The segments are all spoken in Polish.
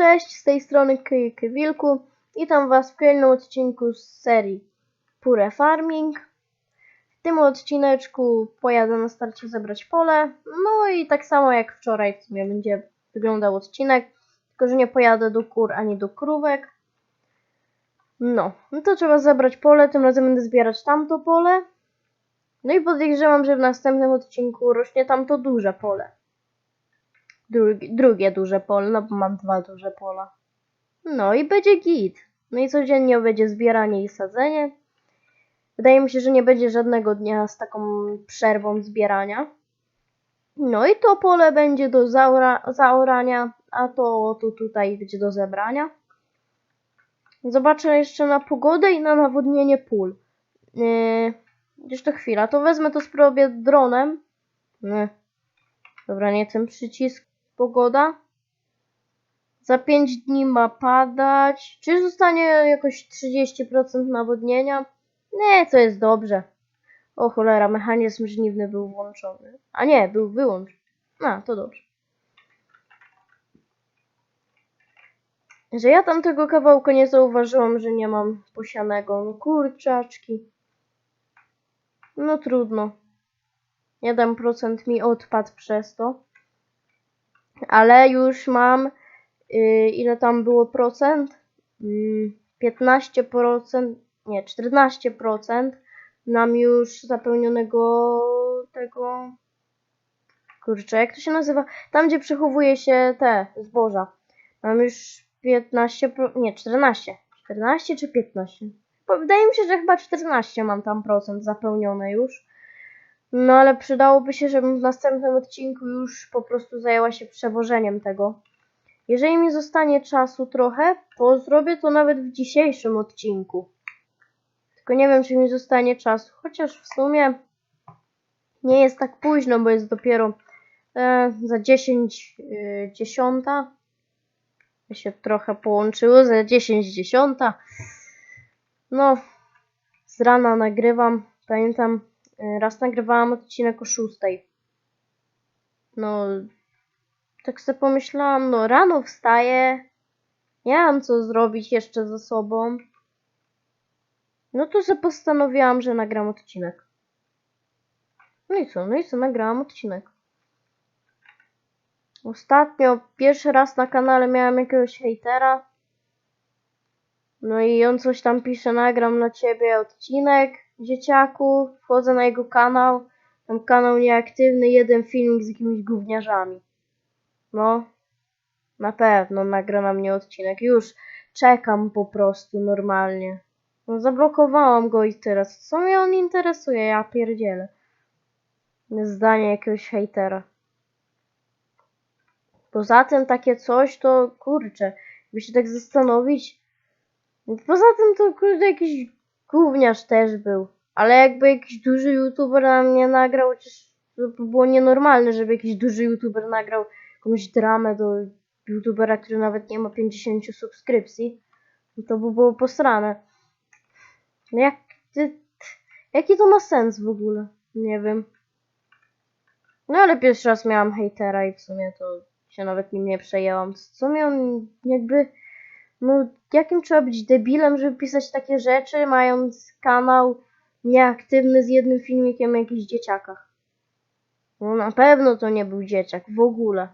cześć, z tej strony Kyjky Wilku. Witam Was w kolejnym odcinku z serii Pure Farming. W tym odcineczku pojadę na starcie zebrać pole. No i tak samo jak wczoraj w sumie będzie wyglądał odcinek. Tylko, że nie pojadę do kur ani do krówek. No, no to trzeba zebrać pole. Tym razem będę zbierać tamto pole. No i podejrzewam, że w następnym odcinku rośnie tamto duże pole drugi, drugie duże pole, no bo mam dwa duże pola. No i będzie git. No i codziennie będzie zbieranie i sadzenie. Wydaje mi się, że nie będzie żadnego dnia z taką przerwą zbierania. No i to pole będzie do zaora, zaorania, a to, to tutaj będzie do zebrania. Zobaczę jeszcze na pogodę i na nawodnienie pól. Yy, jeszcze chwila, to wezmę to spróbuję dronem. Nie. Dobra, nie ten przycisk. Pogoda. Za 5 dni ma padać. Czy zostanie jakoś 30% nawodnienia? Nie, to jest dobrze. O cholera, mechanizm żniwny był włączony. A nie, był wyłączony. A, to dobrze. Że ja tam tego kawałka nie zauważyłam, że nie mam posianego. No kurczaczki. No trudno. 1% mi odpadł przez to ale już mam yy, ile tam było procent? Yy, 15%, nie, 14% mam już zapełnionego tego kurczę, jak to się nazywa? Tam, gdzie przechowuje się te zboża. Mam już 15, pro, nie, 14. 14 czy 15? Bo wydaje mi się, że chyba 14 mam tam procent zapełnione już. No ale przydałoby się, żebym w następnym odcinku już po prostu zajęła się przewożeniem tego. Jeżeli mi zostanie czasu trochę, to zrobię to nawet w dzisiejszym odcinku. Tylko nie wiem, czy mi zostanie czasu. Chociaż w sumie nie jest tak późno, bo jest dopiero e, za 10 e, dziesiąta. się trochę połączyło, za 10 dziesiąta. No, z rana nagrywam. Pamiętam, raz nagrywałam odcinek o szóstej. No, tak sobie pomyślałam, no rano wstaję, nie mam co zrobić jeszcze ze sobą. No to sobie postanowiłam, że nagram odcinek. No i co? No i co? Nagrałam odcinek. Ostatnio, pierwszy raz na kanale miałam jakiegoś hejtera. No i on coś tam pisze, nagram na ciebie odcinek dzieciaku, wchodzę na jego kanał, tam kanał nieaktywny, jeden filmik z jakimiś gówniarzami. No, na pewno nagra na mnie odcinek. Już czekam po prostu normalnie. No, zablokowałam go i teraz. Co mnie on interesuje? Ja pierdzielę. Zdanie jakiegoś hejtera. Poza tym takie coś to kurczę, by się tak zastanowić. Poza tym to kurde jakiś gówniarz też był. Ale jakby jakiś duży youtuber na mnie nagrał, chociaż to by było nienormalne, żeby jakiś duży youtuber nagrał jakąś dramę do youtubera, który nawet nie ma 50 subskrypcji, no to by było posrane. No jak, ty, jaki to ma sens w ogóle? Nie wiem. No ale pierwszy raz miałam hejtera i w sumie to się nawet nim nie przejęłam. Co mi on jakby no, jakim trzeba być debilem, żeby pisać takie rzeczy, mając kanał nieaktywny z jednym filmikiem o jakichś dzieciakach? No, na pewno to nie był dzieciak, w ogóle.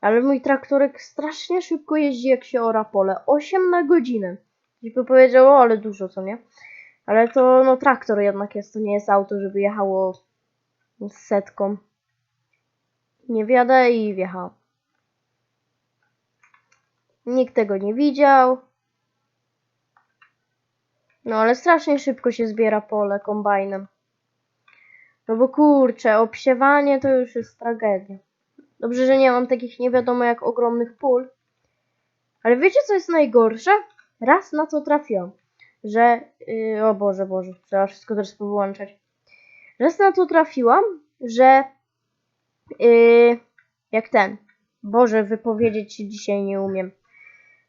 Ale mój traktorek strasznie szybko jeździ, jak się ora pole. 8 na godzinę. I by powiedział, o, ale dużo, co nie? Ale to, no, traktor jednak jest, to nie jest auto, żeby jechało z setką. Nie wiadę i wjechał. Nikt tego nie widział. No ale strasznie szybko się zbiera pole kombajnem. No bo kurczę, obsiewanie to już jest tragedia. Dobrze, że nie mam takich nie wiadomo jak ogromnych pól. Ale wiecie co jest najgorsze? Raz na co trafiłam, że... Yy, o Boże, Boże, trzeba wszystko teraz powyłączać. Raz na to trafiłam, że... Yy, jak ten. Boże, wypowiedzieć się dzisiaj nie umiem.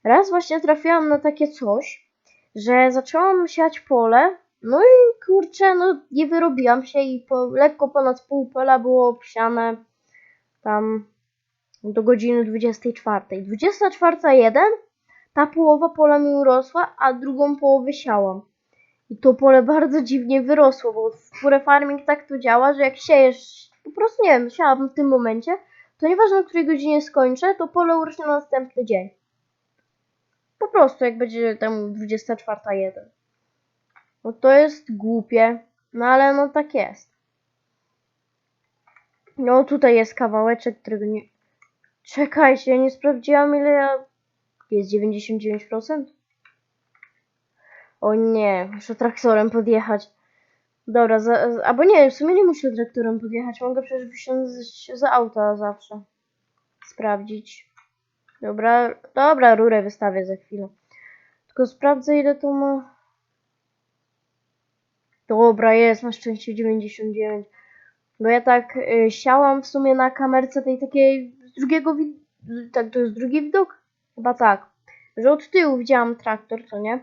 Raz właśnie trafiłam na takie coś, że zaczęłam siać pole, no i kurczę, no nie wyrobiłam się i po, lekko ponad pół pola było obsiane tam do godziny 24. 24.01 ta połowa pola mi urosła, a drugą połowę siałam. I to pole bardzo dziwnie wyrosło, bo w farming tak to działa, że jak siejesz, po prostu nie wiem, siałam w tym momencie, to nieważne o której godzinie skończę, to pole urośnie na następny dzień. Prostu, jak będzie tam 24.01. No to jest głupie, no ale no tak jest. No tutaj jest kawałeczek, którego nie... Czekajcie, ja nie sprawdziłam ile ja... Jest 99%? O nie, muszę traktorem podjechać. Dobra, za, albo nie, w sumie nie muszę traktorem podjechać, mogę przecież wysiąść za auta zawsze. Sprawdzić. Dobra, dobra, rurę wystawię za chwilę. Tylko sprawdzę ile to ma. Dobra, jest na szczęście 99. Bo ja tak y, siałam w sumie na kamerce tej takiej z drugiego tak to jest drugi widok? Chyba tak. Że od tyłu widziałam traktor, co nie?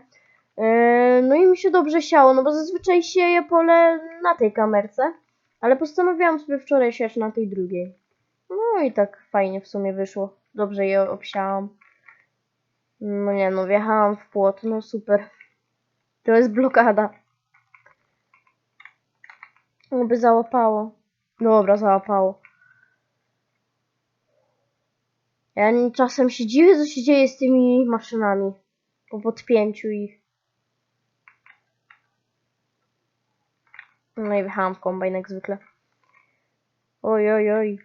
Yy, no i mi się dobrze siało, no bo zazwyczaj sieję pole na tej kamerce, ale postanowiłam sobie wczoraj siać na tej drugiej. No i tak fajnie w sumie wyszło. Dobrze je obsiałam. No nie no, wjechałam w płot, no super. To jest blokada. Oby załapało. Dobra, załapało. Ja czasem się dziwię, co się dzieje z tymi maszynami. Po podpięciu ich. No i wjechałam w kombajn jak zwykle. Oj, oj, oj.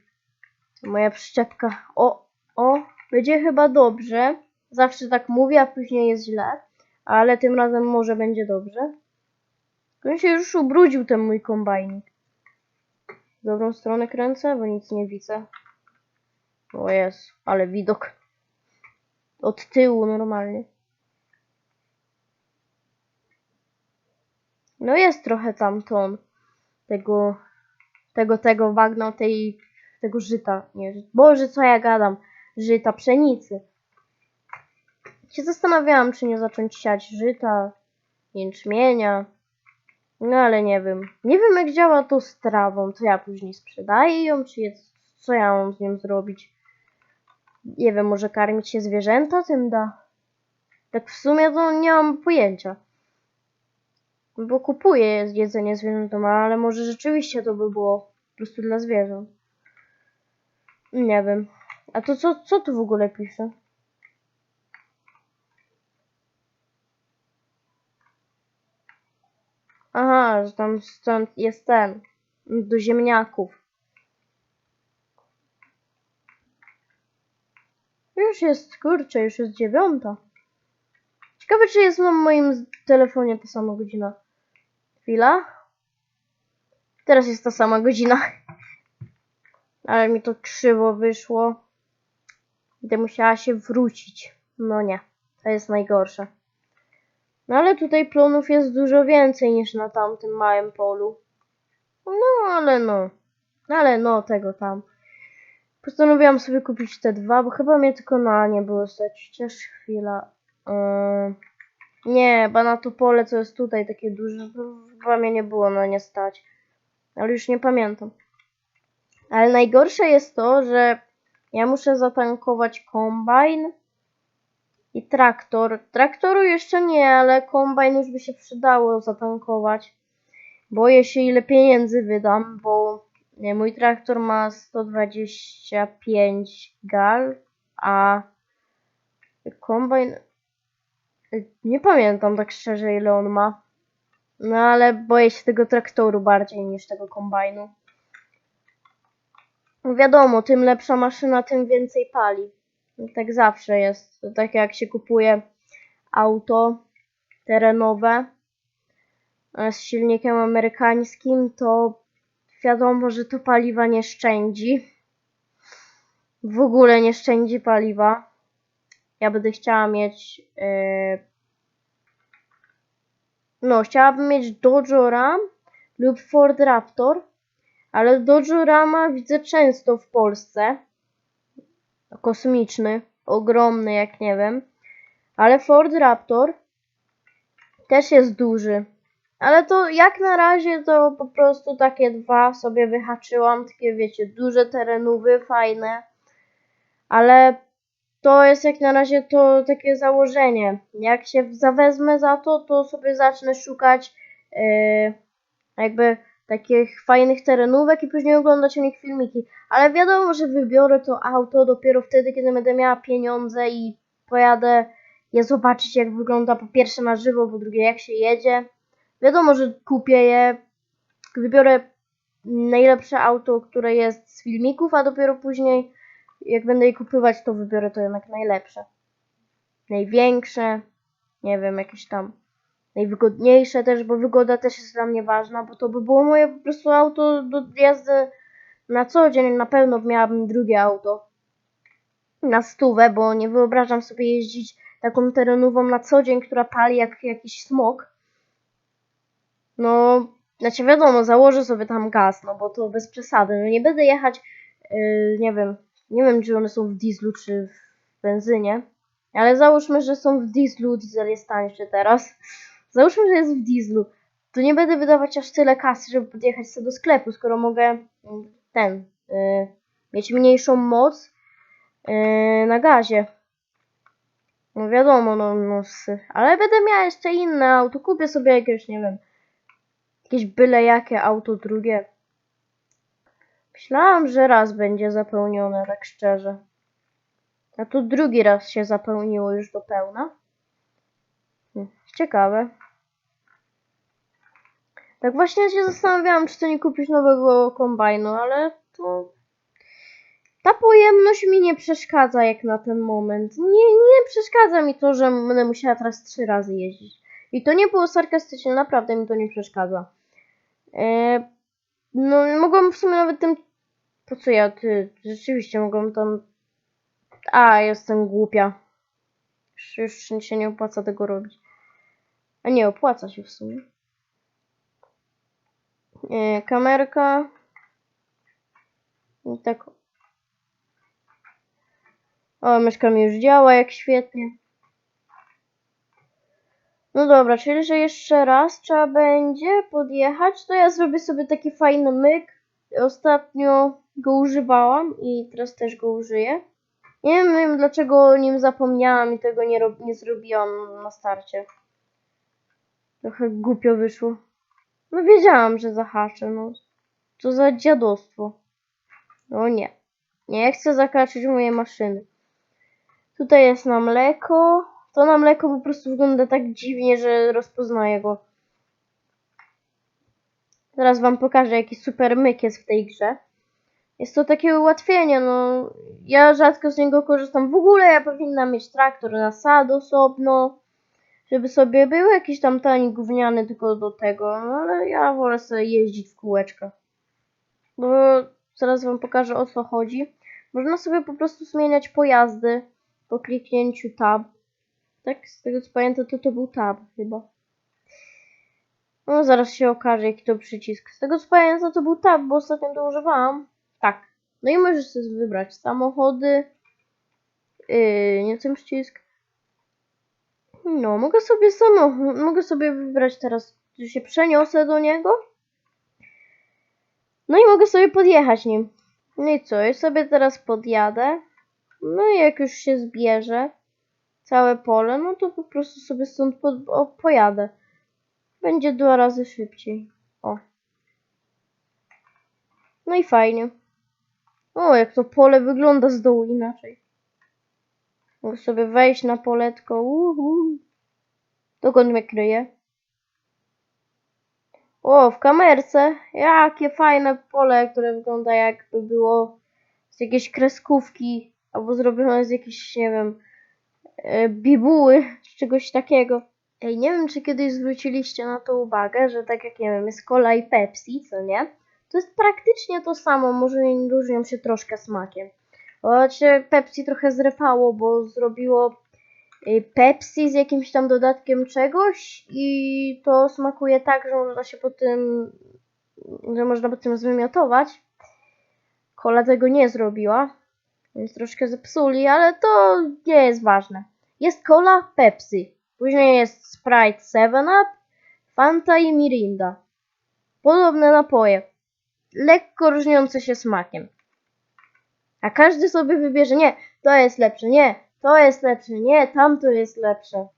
Moja przyczepka. O, o, będzie chyba dobrze. Zawsze tak mówię, a później jest źle. Ale tym razem może będzie dobrze. On się już ubrudził ten mój kombajnik. W dobrą stronę kręcę, bo nic nie widzę. O jest, ale widok. Od tyłu normalnie. No jest trochę tam ton tego, tego, tego bagna, tej, tego żyta. Nie, Boże, co ja gadam? Żyta, pszenicy. Się zastanawiałam, czy nie zacząć siać żyta, jęczmienia. No ale nie wiem. Nie wiem, jak działa to z trawą. Co ja później sprzedaję ją, czy jest, co ja mam z nią zrobić? Nie wiem, może karmić się zwierzęta tym da? Tak w sumie to nie mam pojęcia. Bo kupuję jedzenie zwierzętom, ale może rzeczywiście to by było po prostu dla zwierząt. Nie wiem. A to co, co tu w ogóle pisze? Aha, że tam stąd jest ten. Do ziemniaków. Już jest, kurczę, już jest dziewiąta. Ciekawe, czy jest na moim telefonie ta sama godzina. Chwila. Teraz jest ta sama godzina. Ale mi to krzywo wyszło. Będę musiała się wrócić. No nie, to jest najgorsze. No ale tutaj plonów jest dużo więcej niż na tamtym małym polu. No ale no. Ale no, tego tam. Postanowiłam sobie kupić te dwa, bo chyba mnie tylko na nie było stać. Chociaż chwila. Yy... Nie, bo na to pole, co jest tutaj, takie duże, chyba mnie nie było na nie stać. Ale już nie pamiętam. Ale najgorsze jest to, że ja muszę zatankować kombajn i traktor. Traktoru jeszcze nie, ale kombajn już by się przydało zatankować. Boję się, ile pieniędzy wydam, bo nie, mój traktor ma 125 gal, a kombajn nie pamiętam tak szczerze, ile on ma. No ale boję się tego traktoru bardziej niż tego kombajnu. Wiadomo, tym lepsza maszyna, tym więcej pali. Tak zawsze jest. To tak jak się kupuje auto terenowe e, z silnikiem amerykańskim, to wiadomo, że to paliwa nie szczędzi. W ogóle nie szczędzi paliwa. Ja będę chciała mieć. e, no, chciałabym mieć Dodge Ram lub Ford Raptor, ale Dodge Rama widzę często w Polsce. Kosmiczny, ogromny, jak nie wiem. Ale Ford Raptor też jest duży. Ale to jak na razie to po prostu takie dwa sobie wyhaczyłam. Takie wiecie, duże terenówy, fajne. Ale to jest jak na razie to takie założenie. Jak się zawezmę za to, to sobie zacznę szukać yy, jakby takich fajnych terenówek i później oglądać o nich filmiki. Ale wiadomo, że wybiorę to auto dopiero wtedy, kiedy będę miała pieniądze i pojadę je zobaczyć, jak wygląda po pierwsze na żywo, po drugie jak się jedzie. Wiadomo, że kupię je, wybiorę najlepsze auto, które jest z filmików, a dopiero później, jak będę je kupywać, to wybiorę to jednak najlepsze. Największe, nie wiem, jakieś tam najwygodniejsze też, bo wygoda też jest dla mnie ważna, bo to by było moje po prostu auto do jazdy na co dzień. Na pewno miałabym drugie auto na stówę, bo nie wyobrażam sobie jeździć taką terenową na co dzień, która pali jak jakiś smok. No, znaczy wiadomo, założę sobie tam gaz, no bo to bez przesady. No nie będę jechać, yy, nie wiem, nie wiem czy one są w dieslu czy w benzynie, ale załóżmy, że są w dieslu, diesel jest tańszy teraz. Załóżmy, że jest w dieslu. To nie będę wydawać aż tyle kasy, żeby podjechać sobie do sklepu, skoro mogę mm, ten, yy, mieć mniejszą moc yy, na gazie. No wiadomo, no, no, ale będę miała jeszcze inne auto. Kupię sobie jakieś, nie wiem, jakieś byle jakie auto drugie. Myślałam, że raz będzie zapełnione, tak szczerze. A tu drugi raz się zapełniło już do pełna. Hmm, Ciekawe. Tak właśnie się zastanawiałam, czy to nie kupić nowego kombajnu, ale to... Ta pojemność mi nie przeszkadza jak na ten moment. Nie, nie przeszkadza mi to, że będę musiała teraz trzy razy jeździć. I to nie było sarkastycznie, naprawdę mi to nie przeszkadza. E, no, mogłam w sumie nawet tym... Po co ja, ty? Rzeczywiście mogłam tam... A, jestem głupia. Już, już się nie opłaca tego robić. A nie, opłaca się w sumie. E, kamerka. I tak. O, myszka mi już działa, jak świetnie. No dobra, czyli że jeszcze raz trzeba będzie podjechać, to ja zrobię sobie taki fajny myk. Ostatnio go używałam i teraz też go użyję. Nie wiem dlaczego o nim zapomniałam i tego nie, nie zrobiłam na starcie. Trochę głupio wyszło. No wiedziałam, że zahaczę, no. Co za dziadostwo. No nie. Nie chcę zakaczyć mojej maszyny. Tutaj jest na mleko. To na mleko po prostu wygląda tak dziwnie, że rozpoznaję go. Zaraz wam pokażę, jaki super myk jest w tej grze. Jest to takie ułatwienie, no. Ja rzadko z niego korzystam. W ogóle ja powinnam mieć traktor na sad osobno żeby sobie był jakiś tam tani gówniany tylko do tego, no ale ja wolę sobie jeździć w kółeczka. Bo zaraz wam pokażę o co chodzi. Można sobie po prostu zmieniać pojazdy po kliknięciu tab. Tak, z tego co pamiętam to to był tab chyba. No zaraz się okaże jaki to przycisk. Z tego co pamiętam to był tab, bo ostatnio to używałam. Tak. No i możesz sobie wybrać samochody. Yy, nie ten przycisk. No, mogę sobie samochód, mogę sobie wybrać teraz, że się przeniosę do niego. No i mogę sobie podjechać nim. No i co, ja sobie teraz podjadę. No i jak już się zbierze całe pole, no to po prostu sobie stąd pod, o, pojadę. Będzie dwa razy szybciej. O. No i fajnie. O, jak to pole wygląda z dołu inaczej. Mogę sobie wejść na poletko. Uhu. Dokąd mnie kryje? O, w kamerce. Jakie fajne pole, które wygląda jakby było z jakiejś kreskówki. Albo zrobione z jakiejś, nie wiem, e, bibuły, czy czegoś takiego. Ej, nie wiem, czy kiedyś zwróciliście na to uwagę, że tak jak, nie wiem, jest cola i Pepsi, co nie? To jest praktycznie to samo, może różnią się troszkę smakiem. Choć Pepsi trochę zrepało, bo zrobiło y, Pepsi z jakimś tam dodatkiem czegoś i to smakuje tak, że można się po tym, że można po tym zwymiotować. Kola tego nie zrobiła, więc troszkę zepsuli, ale to nie jest ważne. Jest cola, Pepsi. Później jest Sprite 7up, Fanta i Mirinda. Podobne napoje. Lekko różniące się smakiem. A każdy sobie wybierze. Nie, to jest lepsze, nie, to jest lepsze, nie, tamto jest lepsze.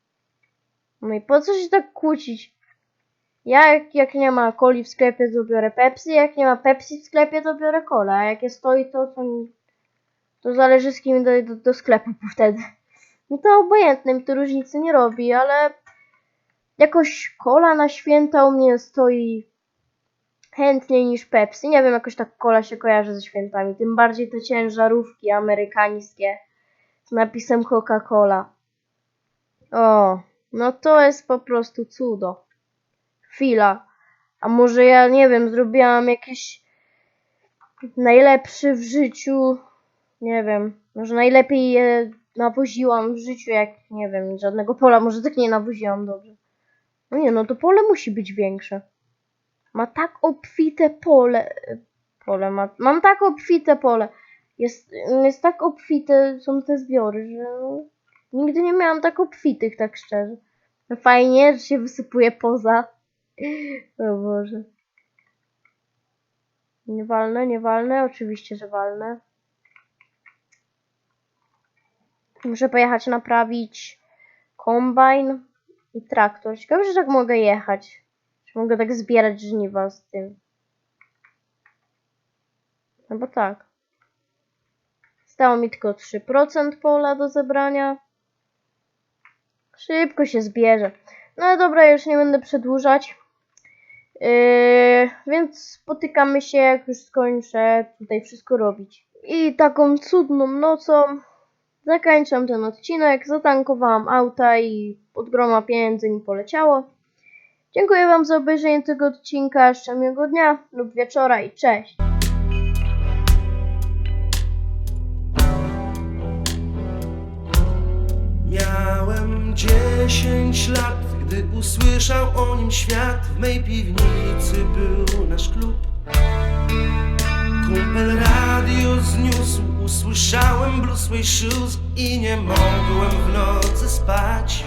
No i po co się tak kłócić? Ja jak, jak nie ma coli w sklepie, to biorę Pepsi, jak nie ma Pepsi w sklepie, to biorę cola, a jak jest stoi, to, to, to zależy z kim idę do, do sklepu wtedy. Mi to obojętne, mi to różnicy nie robi, ale jakoś cola na święta u mnie stoi chętniej niż Pepsi. Nie wiem, jakoś tak cola się kojarzy ze świętami. Tym bardziej te ciężarówki amerykańskie z napisem Coca-Cola. O, no to jest po prostu cudo. Chwila. A może ja, nie wiem, zrobiłam jakiś najlepszy w życiu, nie wiem, może najlepiej je nawoziłam w życiu, jak, nie wiem, żadnego pola, może tak nie nawoziłam dobrze. No nie, no to pole musi być większe. Ma tak obfite pole. Pole ma. Mam tak obfite pole. Jest, jest tak obfite są te zbiory, że no, nigdy nie miałam tak obfitych, tak szczerze. No Fajnie, że się wysypuje poza. O Boże. Nie walnę, nie walnę, oczywiście, że walnę. Muszę pojechać naprawić kombajn i traktor. Ciekawe, że tak mogę jechać. Czy mogę tak zbierać żniwa z tym? No bo tak. Stało mi tylko 3% pola do zebrania. Szybko się zbierze. No dobra, już nie będę przedłużać. Yy, więc spotykamy się, jak już skończę tutaj wszystko robić. I taką cudną nocą zakończam ten odcinek. Zatankowałam auta i od groma pieniędzy mi poleciało. Dziękuję Wam za obejrzenie tego odcinka. Życzę miłego dnia lub wieczora i cześć. Miałem dziesięć lat, gdy usłyszał o nim świat. W mej piwnicy był nasz klub. Kumpel radio zniósł, usłyszałem Suede Shoes i nie mogłem w nocy spać.